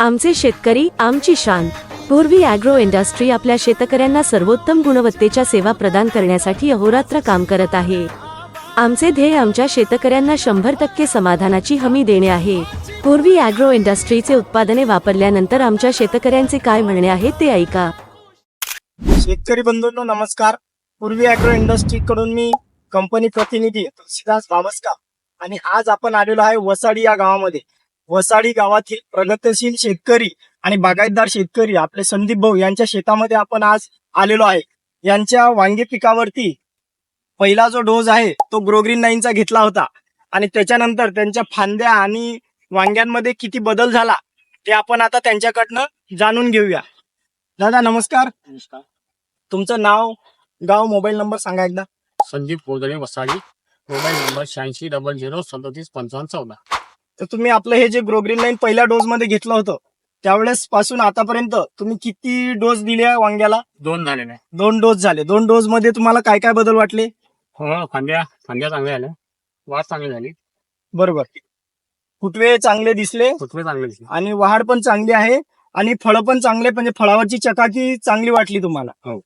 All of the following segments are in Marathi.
आमचे शेतकरी आमची शान. पूर्वी अॅग्रो इंडस्ट्री आपल्या शेतकऱ्यांना सर्वोत्तम गुणवत्तेच्या सेवा प्रदान करण्यासाठी अहोरात्र काम करत आहे. आमचे ध्येय आमच्या शेतकऱ्यांना शंभर टक्के समाधानाची हमी देणे आहे. पूर्वी अॅग्रो इंडस्ट्रीचे उत्पादने वापरल्यानंतर आमच्या शेतकऱ्यांचे काय म्हणणे आहे ते ऐका. शेतकरी बंधूंनो नमस्कार. पूर्वी अॅग्रो इंडस्ट्री कडून मी कंपनी प्रतिनिधी तुलसीदास बावस्का आणि आज आपण आलेलो आहे वसाडी या गावामध्ये. वसाडी गावातील प्रगतशील शेतकरी आणि बागायतदार शेतकरी आपले संदीप भाऊ यांच्या शेतामध्ये आपण आज आलेलो आहे. यांच्या वांगी पिकावरती पहिला जो डोस आहे तो ग्रोग्रीन नाईनचा घेतला होता. आणि त्याच्यानंतर त्यांच्या फांद्या आणि वांग्यांमध्ये किती बदल झाला ते आपण आता त्यांच्याकडनं जाणून घेऊया. दादा नमस्कार. नमस्कार. तुमचं नाव गाव मोबाईल नंबर सांगा एकदा. संदीप गोदडे वसाडी मोबाईल नंबर शहाऐंशी डबल झिरो सदतीस पंचावन्न चौदा. तर तुम्ही आपलं हे जे ग्रोग्रीन लाईन पहिल्या डोस मध्ये घेतलं होतं त्यावेळेस पासून आतापर्यंत तुम्ही किती डोस दिले आहे वांग्याला? दोन झालेले आहे दोन डोस झाले. दोन डोस मध्ये तुम्हाला काय काय बदल वाटले? हो फांद्या फांद्या चांगल्या झाल्या. वाढ चांगली झाली. बरोबर. फुटवे चांगले दिसले. फुटवे चांगले दिसले. आणि वाढ पण चांगली आहे. आणि फळं पण चांगले म्हणजे फळावरची चकाकी चांगली वाटली तुम्हाला. हो.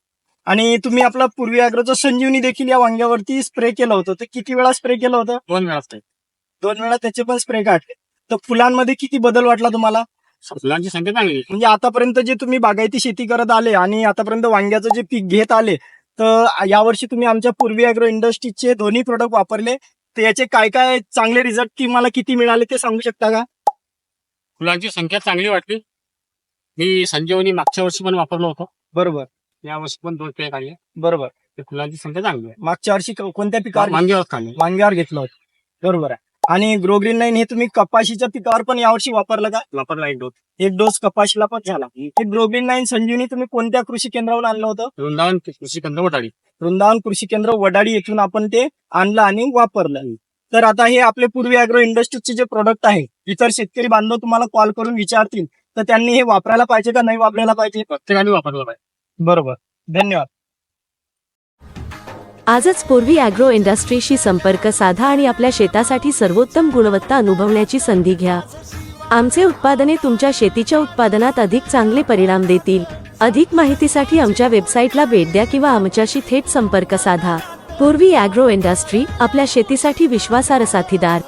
आणि तुम्ही आपला पूर्वी अॅग्रोचं संजीवनी देखील या वांग्यावरती स्प्रे केलं होतं. ते किती वेळा स्प्रे केलं होतं? दोन वेळा दोन वेळा त्याचे पण स्प्रे काढले. तर फुलांमध्ये किती बदल वाटला तुम्हाला? फुलांची संख्या चांगली. म्हणजे आतापर्यंत जे तुम्ही बागायती शेती करत आले आणि आतापर्यंत वांग्याचं जे पीक घेत आले तर यावर्षी तुम्ही आमच्या पूर्वी अॅग्रो इंडस्ट्रीजचे दोन्ही प्रोडक्ट वापरले. तर याचे काय काय चांगले रिझल्ट तुम्हाला किती मिळाले ते सांगू शकता का? फुलांची संख्या चांगली वाटली. मी संजीवनी मागच्या वर्षी पण वापरलो होतो. बरोबर. या वर्षी पण दोन पेय काढले. बरोबर. ते फुलांची संख्या चांगली आहे. मागच्या वर्षी कोणत्या पिकावर वांग्यावर काढले. वांग्यावर घेतलं होतं. बरोबर आहे. आणि ग्रोग्रीन लाईन हे तुम्ही कपाशीच्या पिकावर पण यावर्षी वापरलं का? वापरला एक डोस. एक डोस कपाशीला पण झाला. हे ग्रोग्रीन लाईन संजीवनी तुम्ही कोणत्या कृषी केंद्रावरून आणलं होतं? वृंदावन कृषी केंद्र वटाळी वृंदावन कृषी केंद्र वडाडी येथून आपण ते आणलं आणि वापरलं. तर आता हे आपले पूर्वी अॅग्रो इंडस्ट्रीजचे जे प्रोडक्ट आहे इतर शेतकरी बांधव तुम्हाला कॉल करून विचारतील. तर त्यांनी हे वापरायला पाहिजे का नाही वापरायला पाहिजे? प्रत्येकाने वापरलं पाहिजे. बरोबर. धन्यवाद. आजच पूर्वी अॅग्रो इंडस्ट्रीशी संपर्क साधा आणि आपल्या शेतासाठी सर्वोत्तम गुणवत्ता अनुभवण्याची संधी घ्या. आमचे उत्पादने तुमच्या शेतीच्या उत्पादनात अधिक चांगले परिणाम देतील. अधिक माहितीसाठी आमच्या वेबसाईटला भेट द्या किंवा आमच्याशी थेट संपर्क साधा. पूर्वी अॅग्रो इंडस्ट्री आपल्या शेतीसाठी विश्वासार्ह साथीदार.